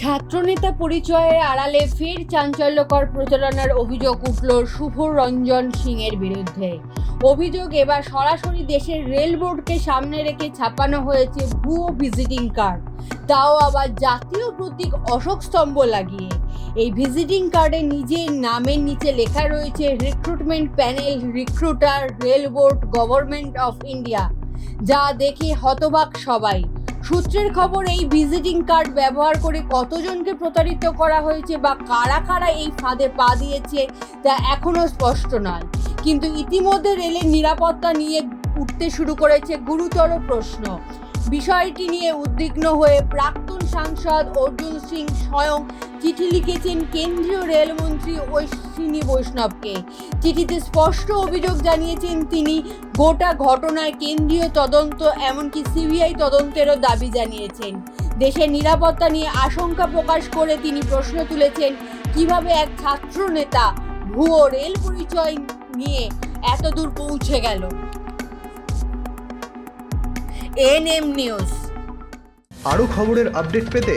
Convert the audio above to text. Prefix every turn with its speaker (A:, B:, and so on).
A: ছাত্রনেতা পরিচয়ের আড়ালে ফের চাঞ্চল্যকর প্রচারণার অভিযোগ উঠল শুভ রঞ্জন সিংয়ের বিরুদ্ধে। অভিযোগ এবার সরাসরি দেশের রেল বোর্ডকে সামনে রেখে ছাপানো হয়েছে ভুয়ো ভিজিটিং কার্ড। তাও আবার জাতীয় প্রতীক অশোক স্তম্ভ লাগিয়ে। এই ভিজিটিং কার্ডে নিজের নামের নিচে লেখা রয়েছে, recruitment panel, recruiter, rail board, government of India. যা দেখে হতবাক সবাই। সূত্রের খবর, এই ভিজিটিং কার্ড ব্যবহার করে কতজনকে প্রতারিত করা হয়েছে বা কারা কারা এই ফাঁদে পা দিয়েছে, তা এখনও স্পষ্ট নয়। কিন্তু ইতিমধ্যে রেলের নিরাপত্তা নিয়ে উঠতে শুরু করেছে গুরুতর প্রশ্ন। বিষয়টি নিয়ে উদ্বিগ্ন হয়ে প্রাক্তন সাংসদ অর্জুন সিং স্বয়ং চিঠি লিখেছেন কেন্দ্রীয় রেলমন্ত্রী ঐশ্বিনী বৈষ্ণবকে। চিঠিতে স্পষ্ট অভিযোগ জানিয়েছেন তিনি, গোটা ঘটনায় কেন্দ্রীয় তদন্ত এমনকি সিবিআই তদন্তেরও দাবি জানিয়েছেন। দেশের নিরাপত্তা নিয়ে আশঙ্কা প্রকাশ করে তিনি প্রশ্ন তুলেছেন, কীভাবে এক ছাত্র নেতা ভুয়ো রেল পরিচয় নিয়ে এত দূর পৌঁছে গেল? NM news.
B: আরও খবরের আপডেট পেতে